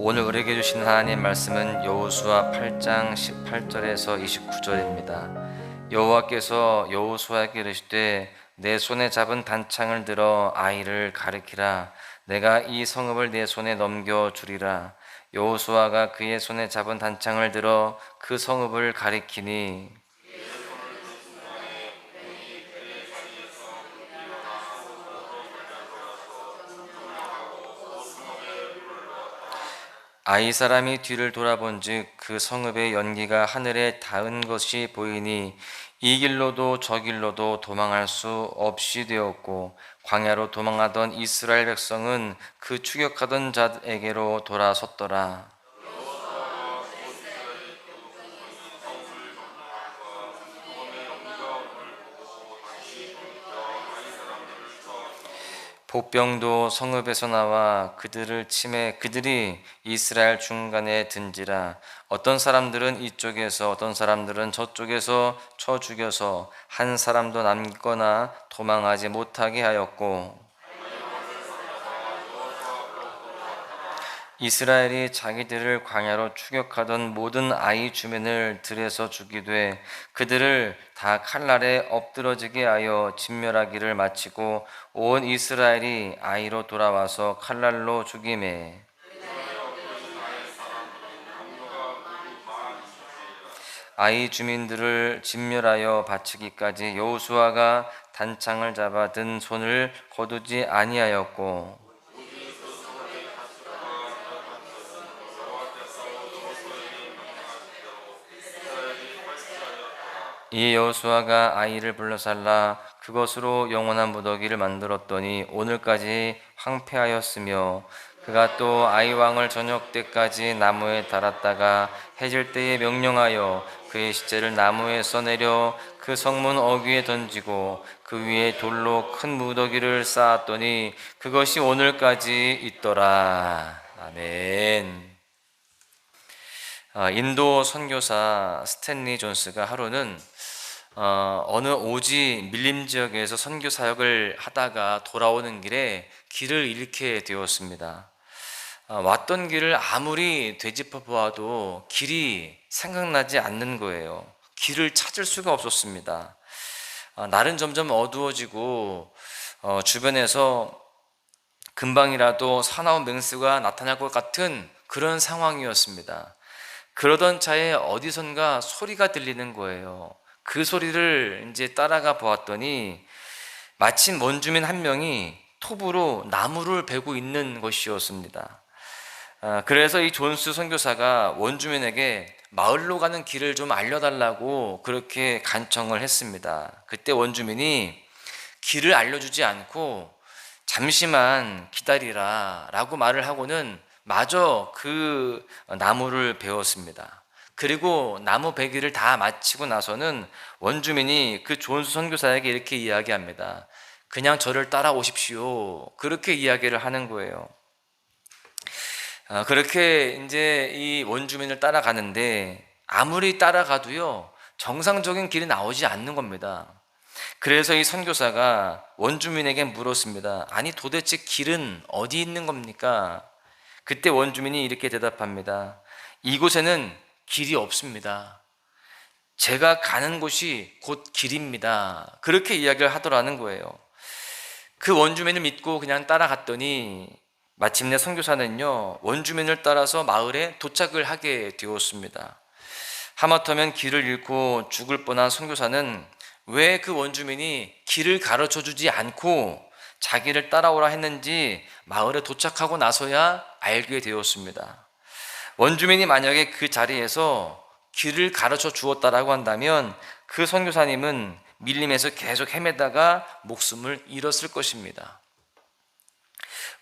오늘 우리에게 주신 하나님 말씀은 여호수아 8장 18절에서 29절입니다. 여호와께서 여호수아에게 이르시되 내 손에 잡은 단창을 들어 아이를 가리키라. 내가 이 성읍을 내 손에 넘겨 주리라. 여호수아가 그의 손에 잡은 단창을 들어 그 성읍을 가리키니 아이 사람이 뒤를 돌아본즉 그 성읍의 연기가 하늘에 닿은 것이 보이니 이 길로도 저 길로도 도망할 수 없이 되었고 광야로 도망하던 이스라엘 백성은 그 추격하던 자에게로 돌아섰더라. 복병도 성읍에서 나와 그들을 침해 그들이 이스라엘 중간에 든지라. 어떤 사람들은 이쪽에서 어떤 사람들은 저쪽에서 쳐 죽여서 한 사람도 남거나 도망하지 못하게 하였고 이스라엘이 자기들을 광야로 추격하던 모든 아이 주민을 들에서 죽이되 그들을 다 칼날에 엎드러지게 하여 진멸하기를 마치고 온 이스라엘이 아이로 돌아와서 칼날로 죽임에. 아이 주민들을 진멸하여 바치기까지 여호수아가 단창을 잡아 든 손을 거두지 아니하였고 이 여호수아가 아이를 불러살라 그것으로 영원한 무더기를 만들었더니 오늘까지 황폐하였으며 그가 또 아이 왕을 저녁 때까지 나무에 달았다가 해질 때에 명령하여 그의 시체를 나무에 써내려 그 성문 어귀에 던지고 그 위에 돌로 큰 무더기를 쌓았더니 그것이 오늘까지 있더라 아멘. 아, 인도 선교사 스탠리 존스가 하루는 어, 어느 오지 밀림 지역에서 선교 사역을 하다가 돌아오는 길에 길을 잃게 되었습니다. 어, 왔던 길을 아무리 되짚어 보아도 길이 생각나지 않는 거예요. 길을 찾을 수가 없었습니다. 어, 날은 점점 어두워지고 어, 주변에서 금방이라도 사나운 맹수가 나타날 것 같은 그런 상황이었습니다. 그러던 차에 어디선가 소리가 들리는 거예요. 그 소리를 이제 따라가 보았더니 마침 원주민 한 명이 톱으로 나무를 베고 있는 것이었습니다. 아, 그래서 이 존스 선교사가 원주민에게 마을로 가는 길을 좀 알려달라고 그렇게 간청을 했습니다. 그때 원주민이 길을 알려주지 않고 잠시만 기다리라 라고 말을 하고는 마저 그 나무를 베었습니다. 그리고 나무 베기를 다 마치고 나서는 원주민이 그 존수 선교사에게 이렇게 이야기합니다. 그냥 저를 따라오십시오. 그렇게 이야기를 하는 거예요. 아, 그렇게 이제 이 원주민을 따라가는데 아무리 따라가도요, 정상적인 길이 나오지 않는 겁니다. 그래서 이 선교사가 원주민에게 물었습니다. 아니, 도대체 길은 어디 있는 겁니까? 그때 원주민이 이렇게 대답합니다. 이곳에는 길이 없습니다. 제가 가는 곳이 곧 길입니다. 그렇게 이야기를 하더라는 거예요. 그 원주민을 믿고 그냥 따라갔더니 마침내 선교사는요 원주민을 따라서 마을에 도착을 하게 되었습니다. 하마터면 길을 잃고 죽을 뻔한 선교사는 왜 그 원주민이 길을 가르쳐 주지 않고 자기를 따라오라 했는지 마을에 도착하고 나서야 알게 되었습니다. 원주민이 만약에 그 자리에서 길을 가르쳐 주었다라고 한다면 그 선교사님은 밀림에서 계속 헤매다가 목숨을 잃었을 것입니다.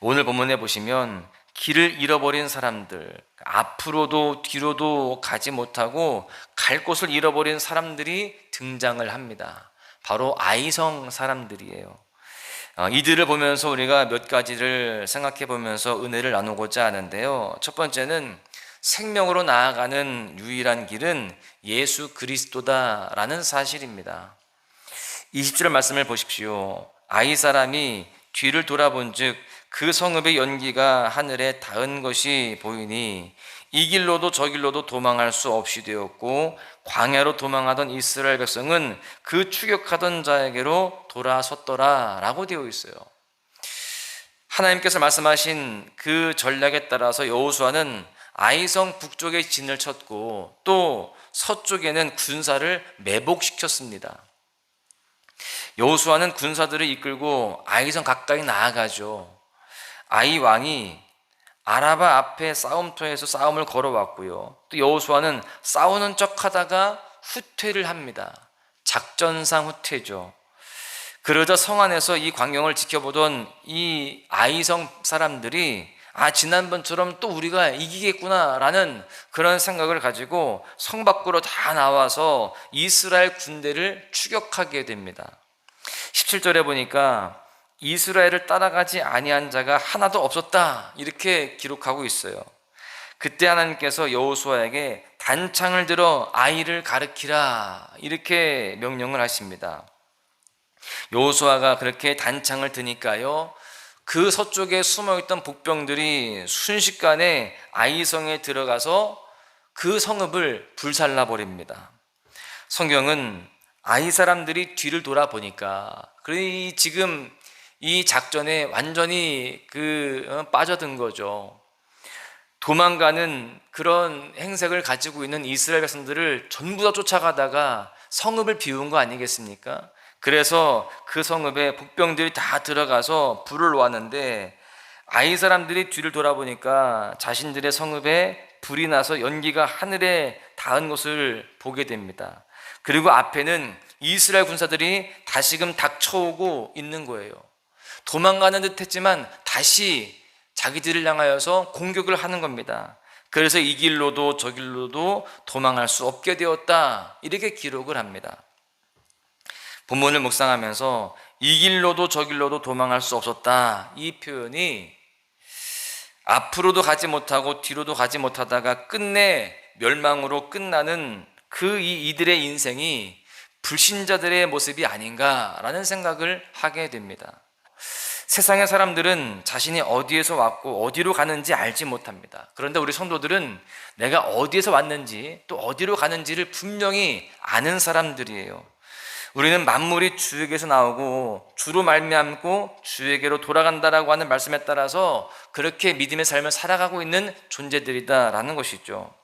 오늘 본문에 보시면 길을 잃어버린 사람들, 앞으로도 뒤로도 가지 못하고 갈 곳을 잃어버린 사람들이 등장을 합니다. 바로 아이성 사람들이에요. 어, 이들을 보면서 우리가 몇 가지를 생각해 보면서 은혜를 나누고자 하는데요. 첫 번째는 생명으로 나아가는 유일한 길은 예수 그리스도다라는 사실입니다. 20절 말씀을 보십시오. 아이 사람이 뒤를 돌아본 즉 그 성읍의 연기가 하늘에 닿은 것이 보이니 이 길로도 저 길로도 도망할 수 없이 되었고 광야로 도망하던 이스라엘 백성은 그 추격하던 자에게로 돌아섰더라라고 되어 있어요. 하나님께서 말씀하신 그 전략에 따라서 여호수아는 아이성 북쪽에 진을 쳤고 또 서쪽에는 군사를 매복시켰습니다. 여호수아는 군사들을 이끌고 아이성 가까이 나아가죠. 아이 왕이 아라바 앞에 싸움터에서 싸움을 걸어왔고요. 또 여호수아는 싸우는 척하다가 후퇴를 합니다. 작전상 후퇴죠. 그러자 성 안에서 이 광경을 지켜보던 이 아이성 사람들이 아 지난번처럼 또 우리가 이기겠구나라는 그런 생각을 가지고 성 밖으로 다 나와서 이스라엘 군대를 추격하게 됩니다. 17절에 보니까 이스라엘을 따라가지 아니한 자가 하나도 없었다 이렇게 기록하고 있어요. 그때 하나님께서 여호수아에게 단창을 들어 아이를 가르키라 이렇게 명령을 하십니다. 여호수아가 그렇게 단창을 드니까요. 그 서쪽에 숨어 있던 북병들이 순식간에 아이성에 들어가서 그 성읍을 불살라 버립니다. 성경은 아이 사람들이 뒤를 돌아보니까 그이 지금 이 작전에 완전히 그 어, 빠져든 거죠. 도망가는 그런 행색을 가지고 있는 이스라엘 백성들을 전부 다 쫓아가다가 성읍을 비운 거 아니겠습니까? 그래서 그 성읍에 북병들이 다 들어가서 불을 놓았는데 아이 사람들이 뒤를 돌아보니까 자신들의 성읍에 불이 나서 연기가 하늘에 닿은 것을 보게 됩니다. 그리고 앞에는 이스라엘 군사들이 다시금 닥쳐오고 있는 거예요. 도망가는 듯 했지만 다시 자기들을 향하여서 공격을 하는 겁니다. 그래서 이 길로도 저 길로도 도망할 수 없게 되었다. 이렇게 기록을 합니다. 본문을 묵상하면서 이 길로도 저 길로도 도망할 수 없었다. 이 표현이 앞으로도 가지 못하고 뒤로도 가지 못하다가 끝내 멸망으로 끝나는 그 이들의 인생이 불신자들의 모습이 아닌가라는 생각을 하게 됩니다. 세상의 사람들은 자신이 어디에서 왔고 어디로 가는지 알지 못합니다. 그런데 우리 성도들은 내가 어디에서 왔는지 또 어디로 가는지를 분명히 아는 사람들이에요. 우리는 만물이 주에게서 나오고 주로 말미암고 주에게로 돌아간다라고 하는 말씀에 따라서 그렇게 믿음의 삶을 살아가고 있는 존재들이다라는 것이죠.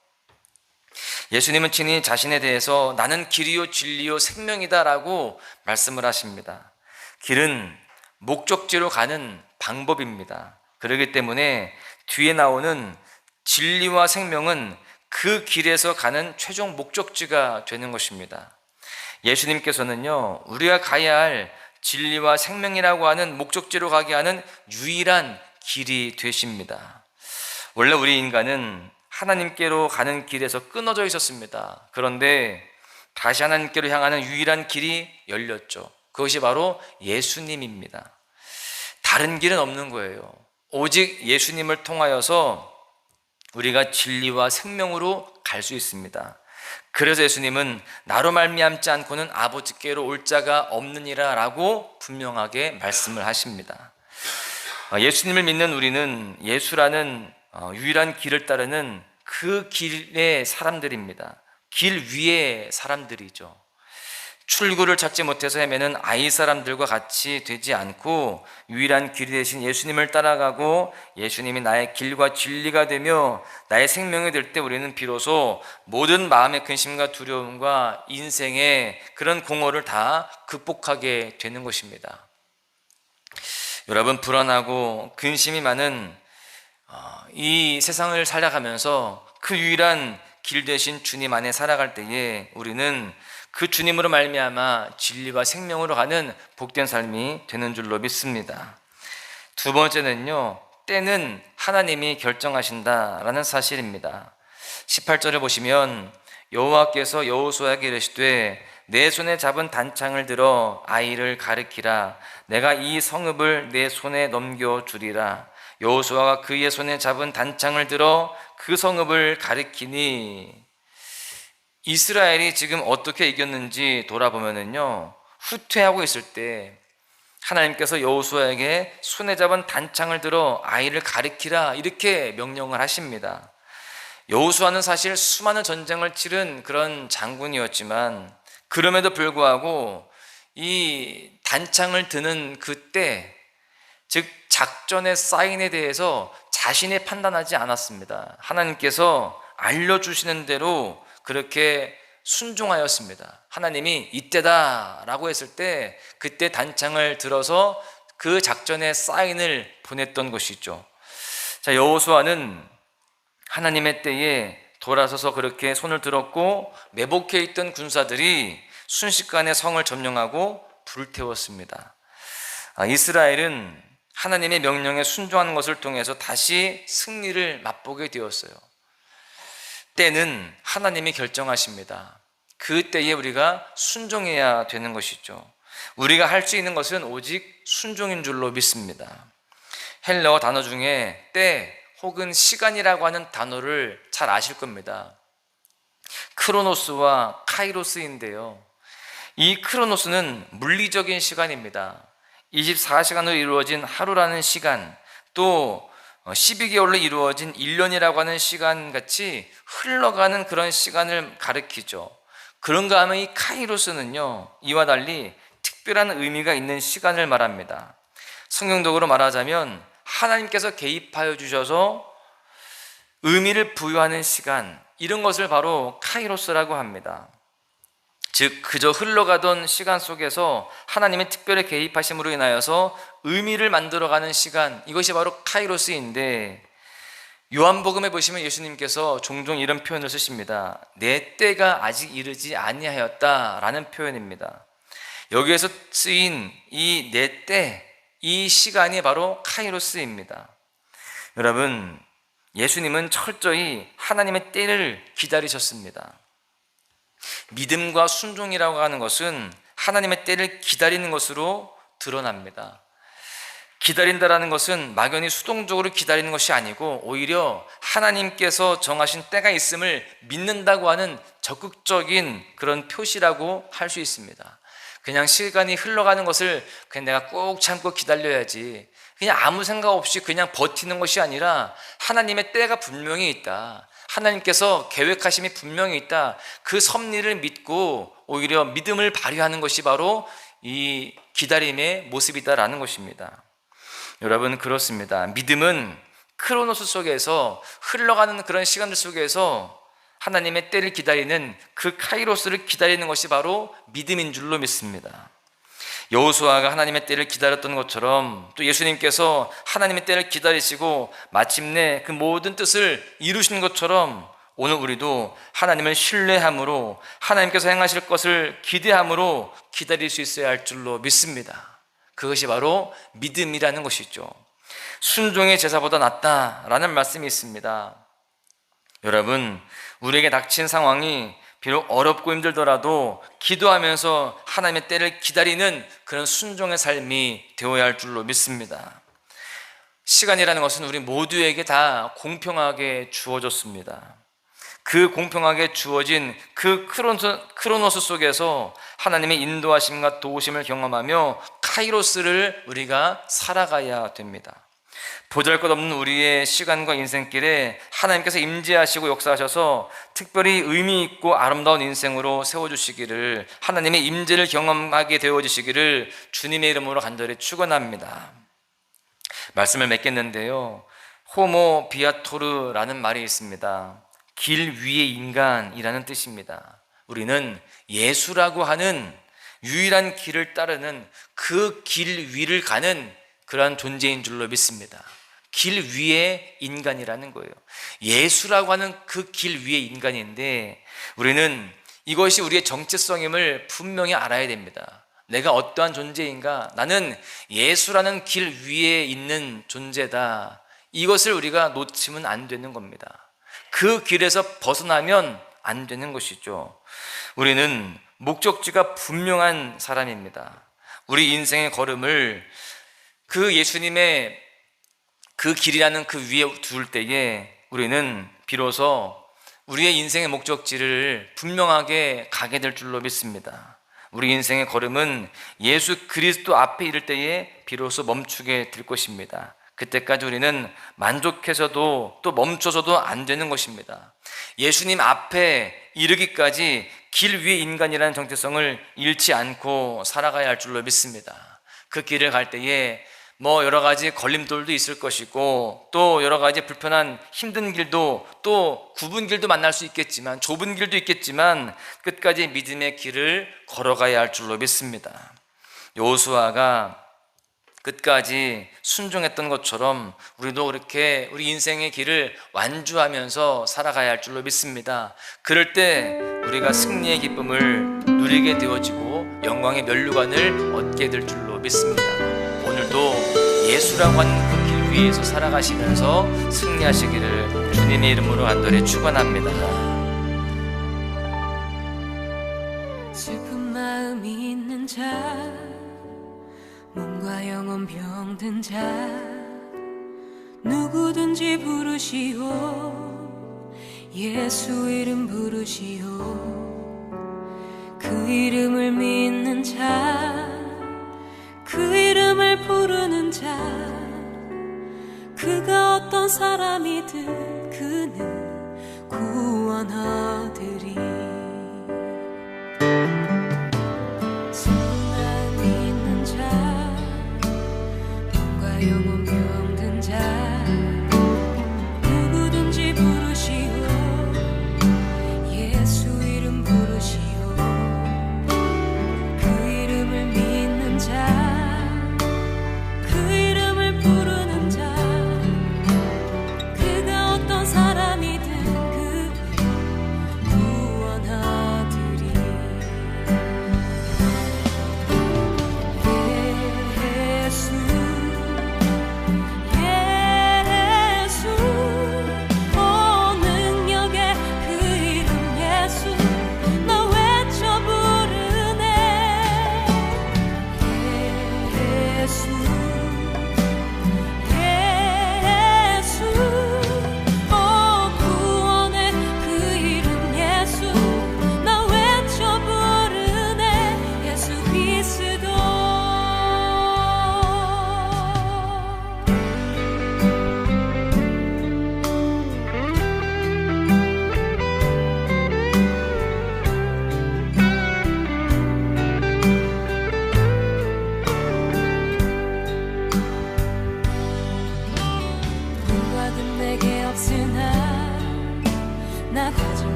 예수님은 친히 자신에 대해서 나는 길이요 진리요 생명이다라고 말씀을 하십니다. 길은 목적지로 가는 방법입니다. 그렇기 때문에 뒤에 나오는 진리와 생명은 그 길에서 가는 최종 목적지가 되는 것입니다. 예수님께서는요, 우리가 가야 할 진리와 생명이라고 하는 목적지로 가게 하는 유일한 길이 되십니다. 원래 우리 인간은 하나님께로 가는 길에서 끊어져 있었습니다. 그런데 다시 하나님께로 향하는 유일한 길이 열렸죠. 그것이 바로 예수님입니다. 다른 길은 없는 거예요. 오직 예수님을 통하여서 우리가 진리와 생명으로 갈 수 있습니다. 그래서 예수님은 나로 말미암지 않고는 아버지께로 올 자가 없느니라라고 분명하게 말씀을 하십니다. 어, 예수님을 믿는 우리는 예수라는 어, 유일한 길을 따르는 그 길의 사람들입니다. 길 위의 사람들이죠. 출구를 찾지 못해서 헤매는 아이 사람들과 같이 되지 않고 유일한 길이 되신 예수님을 따라가고 예수님이 나의 길과 진리가 되며 나의 생명이 될 때 우리는 비로소 모든 마음의 근심과 두려움과 인생의 그런 공허를 다 극복하게 되는 것입니다. 여러분 불안하고 근심이 많은 어, 이 세상을 살아가면서 그 유일한 길 대신 주님 안에 살아갈 때에 우리는 그 주님으로 말미암아 진리와 생명으로 가는 복된 삶이 되는 줄로 믿습니다. 두 번째는요. 때는 하나님이 결정하신다라는 사실입니다. 18절을 보시면 여호와께서 여호수아에게 이르시되 내 손에 잡은 단창을 들어 아이를 가르키라 내가 이 성읍을 내 손에 넘겨 주리라 여호수아가 그의 손에 잡은 단창을 들어 그 성읍을 가리키니 이스라엘이 지금 어떻게 이겼는지 돌아보면은요 후퇴하고 있을 때 하나님께서 여호수아에게 손에 잡은 단창을 들어 아이를 가리키라 이렇게 명령을 하십니다. 여호수아는 사실 수많은 전쟁을 치른 그런 장군이었지만 그럼에도 불구하고 이 단창을 드는 그때 즉 작전의 사인에 대해서 자신이 판단하지 않았습니다. 하나님께서 알려주시는 대로 그렇게 순종하였습니다. 하나님이 이때다라고 했을 때 그때 단창을 들어서 그 작전의 사인을 보냈던 것이죠. 자, 여호수아는 하나님의 때에 돌아서서 그렇게 손을 들었고 매복해 있던 군사들이 순식간에 성을 점령하고 불태웠습니다. 아, 이스라엘은 하나님의 명령에 순종하는 것을 통해서 다시 승리를 맛보게 되었어요. 때는 하나님이 결정하십니다. 그 때에 우리가 순종해야 되는 것이죠. 우리가 할 수 있는 것은 오직 순종인 줄로 믿습니다. 헬러 단어 중에 때 혹은 시간이라고 하는 단어를 잘 아실 겁니다. 크로노스와 카이로스인데요. 이 크로노스는 물리적인 시간입니다. 24시간으로 이루어진 하루라는 시간, 또 12개월로 이루어진 1년이라고 하는 시간 같이 흘러가는 그런 시간을 가리키죠. 그런가 하면 이 카이로스는요, 이와 달리 특별한 의미가 있는 시간을 말합니다. 성경적으로 말하자면 하나님께서 개입하여 주셔서 의미를 부여하는 시간, 이런 것을 바로 카이로스라고 합니다. 즉, 그저 흘러가던 시간 속에서 하나님의 특별히 개입하심으로 인하여서 의미를 만들어가는 시간, 이것이 바로 카이로스인데, 요한복음에 보시면 예수님께서 종종 이런 표현을 쓰십니다. 내 때가 아직 이르지 아니하였다라는 표현입니다. 여기에서 쓰인 이 내 때, 이 시간이 바로 카이로스입니다. 여러분, 예수님은 철저히 하나님의 때를 기다리셨습니다. 믿음과 순종이라고 하는 것은 하나님의 때를 기다리는 것으로 드러납니다. 기다린다라는 것은 막연히 수동적으로 기다리는 것이 아니고 오히려 하나님께서 정하신 때가 있음을 믿는다고 하는 적극적인 그런 표시라고 할 수 있습니다. 그냥 시간이 흘러가는 것을 그냥 내가 꼭 참고 기다려야지. 그냥 아무 생각 없이 그냥 버티는 것이 아니라 하나님의 때가 분명히 있다. 하나님께서 계획하심이 분명히 있다. 그 섭리를 믿고 오히려 믿음을 발휘하는 것이 바로 이 기다림의 모습이다라는 것입니다. 여러분 그렇습니다. 믿음은 크로노스 속에서 흘러가는 그런 시간들 속에서 하나님의 때를 기다리는 그 카이로스를 기다리는 것이 바로 믿음인 줄로 믿습니다. 여호수아가 하나님의 때를 기다렸던 것처럼 또 예수님께서 하나님의 때를 기다리시고 마침내 그 모든 뜻을 이루시는 것처럼 오늘 우리도 하나님을 신뢰함으로 하나님께서 행하실 것을 기대함으로 기다릴 수 있어야 할 줄로 믿습니다. 그것이 바로 믿음이라는 것이죠. 순종의 제사보다 낫다라는 말씀이 있습니다. 여러분, 우리에게 닥친 상황이 비록 어렵고 힘들더라도 기도하면서 하나님의 때를 기다리는 그런 순종의 삶이 되어야 할 줄로 믿습니다. 시간이라는 것은 우리 모두에게 다 공평하게 주어졌습니다. 그 공평하게 주어진 그 크로노스 속에서 하나님의 인도하심과 도우심을 경험하며 카이로스를 우리가 살아가야 됩니다. 보잘 것 없는 우리의 시간과 인생길에 하나님께서 임재하시고 역사하셔서 특별히 의미 있고 아름다운 인생으로 세워주시기를 하나님의 임재를 경험하게 되어주시기를 주님의 이름으로 간절히 축원합니다. 말씀을 맺겠는데요. 호모 비아토르라는 말이 있습니다. 길 위의 인간이라는 뜻입니다. 우리는 예수라고 하는 유일한 길을 따르는 그 길 위를 가는 그러한 존재인 줄로 믿습니다. 길 위의 인간이라는 거예요. 예수라고 하는 그 길 위의 인간인데 우리는 이것이 우리의 정체성임을 분명히 알아야 됩니다. 내가 어떠한 존재인가? 나는 예수라는 길 위에 있는 존재다. 이것을 우리가 놓치면 안 되는 겁니다. 그 길에서 벗어나면 안 되는 것이죠. 우리는 목적지가 분명한 사람입니다. 우리 인생의 걸음을 그 예수님의 그 길이라는 그 위에 둘 때에 우리는 비로소 우리의 인생의 목적지를 분명하게 가게 될 줄로 믿습니다. 우리 인생의 걸음은 예수 그리스도 앞에 이를 때에 비로소 멈추게 될 것입니다. 그때까지 우리는 만족해서도 또 멈춰서도 안 되는 것입니다. 예수님 앞에 이르기까지 길 위의 인간이라는 정체성을 잃지 않고 살아가야 할 줄로 믿습니다. 그 길을 갈 때에 뭐 여러 가지 걸림돌도 있을 것이고 또 여러 가지 불편한 힘든 길도 또 굽은 길도 만날 수 있겠지만 좁은 길도 있겠지만 끝까지 믿음의 길을 걸어가야 할 줄로 믿습니다. 요수아가 끝까지 순종했던 것처럼 우리도 그렇게 우리 인생의 길을 완주하면서 살아가야 할 줄로 믿습니다. 그럴 때 우리가 승리의 기쁨을 누리게 되어지고 영광의 면류관을 얻게 될 줄로 믿습니다. 예수라고 하는 그 길 위에서 살아가시면서 승리하시기를 주님의 이름으로 간절히 축원합니다. 슬픈 마음이 있는 자 몸과 영혼 병든 자 누구든지 부르시오 예수 이름 부르시오 그 이름을 믿는 자그 이름을 부르는 자 그가 어떤 사람이든 그는 구원하리리